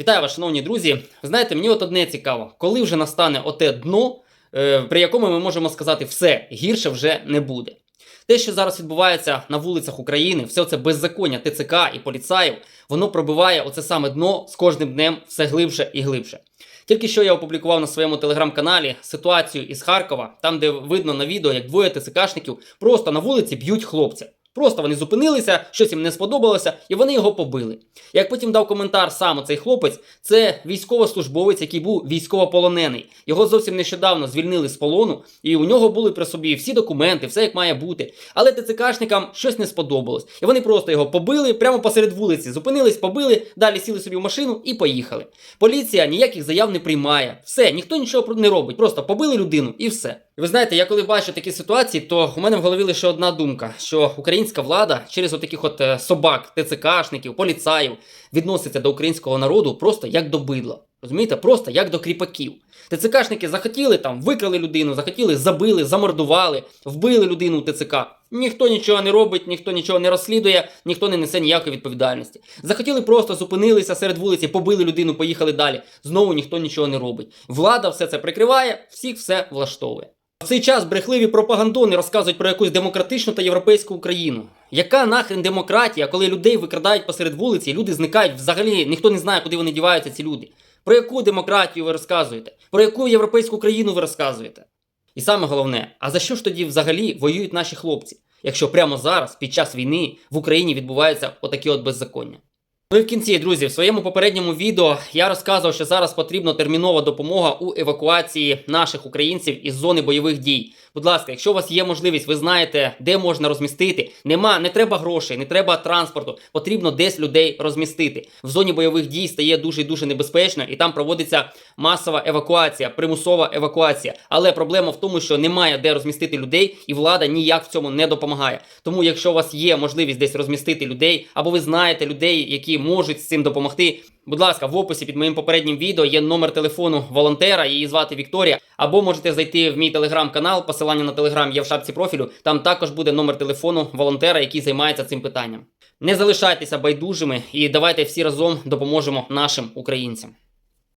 Вітаю вас, шановні друзі. Знаєте, мені от одне цікаво, коли вже настане оте дно, е, при якому ми можемо сказати, все гірше вже не буде. Те, що зараз відбувається на вулицях України, все це беззаконня ТЦК і поліцаїв, воно пробиває оце саме дно з кожним днем все глибше і глибше. Тільки що я опублікував на своєму телеграм-каналі ситуацію із Харкова, там де видно на відео, як двоє ТЦКшників просто на вулиці б'ють хлопця. Просто вони зупинилися, щось їм не сподобалося, і вони його побили. Як потім дав коментар сам цей хлопець, це військовослужбовець, який був військовополонений. Його зовсім нещодавно звільнили з полону, і у нього були при собі всі документи, все як має бути. Але ТЦКшникам щось не сподобалось. І вони просто його побили прямо посеред вулиці, зупинились, побили, далі сіли собі в машину і поїхали. Поліція ніяких заяв не приймає. Все, ніхто нічого не робить. Просто побили людину і все. Ви знаєте, я коли бачу такі ситуації, то у мене в голові лише одна думка: що українська влада через отаких от е, собак, ТЦКшників, поліцаїв відноситься до українського народу просто як до бидла. Розумієте, просто як до кріпаків. ТЦКшники захотіли там, викрали людину, захотіли, забили, замордували, вбили людину у ТЦК. Ніхто нічого не робить, ніхто нічого не розслідує, ніхто не несе ніякої відповідальності. Захотіли просто зупинилися серед вулиці, побили людину, поїхали далі. Знову ніхто нічого не робить. Влада все це прикриває, всіх все влаштовує. В цей час брехливі пропагандони розказують про якусь демократичну та європейську Україну. Яка нахрен демократія, коли людей викрадають посеред вулиці, люди зникають взагалі, ніхто не знає, куди вони діваються, ці люди. Про яку демократію ви розказуєте? Про яку європейську країну ви розказуєте? І саме головне, а за що ж тоді взагалі воюють наші хлопці, якщо прямо зараз, під час війни, в Україні відбуваються отакі от беззаконня? Ну і в кінці, друзі, в своєму попередньому відео я розказував, що зараз потрібна термінова допомога у евакуації наших українців із зони бойових дій. Будь ласка, якщо у вас є можливість, ви знаєте, де можна розмістити. Нема, не треба грошей, не треба транспорту. Потрібно десь людей розмістити. В зоні бойових дій стає дуже дуже небезпечно, і там проводиться масова евакуація, примусова евакуація. Але проблема в тому, що немає де розмістити людей, і влада ніяк в цьому не допомагає. Тому, якщо у вас є можливість десь розмістити людей, або ви знаєте людей, які можуть з цим допомогти. Будь ласка, в описі під моїм попереднім відео є номер телефону волонтера, її звати Вікторія. Або можете зайти в мій телеграм-канал, посилання на телеграм є в шапці профілю. Там також буде номер телефону волонтера, який займається цим питанням. Не залишайтеся байдужими і давайте всі разом допоможемо нашим українцям.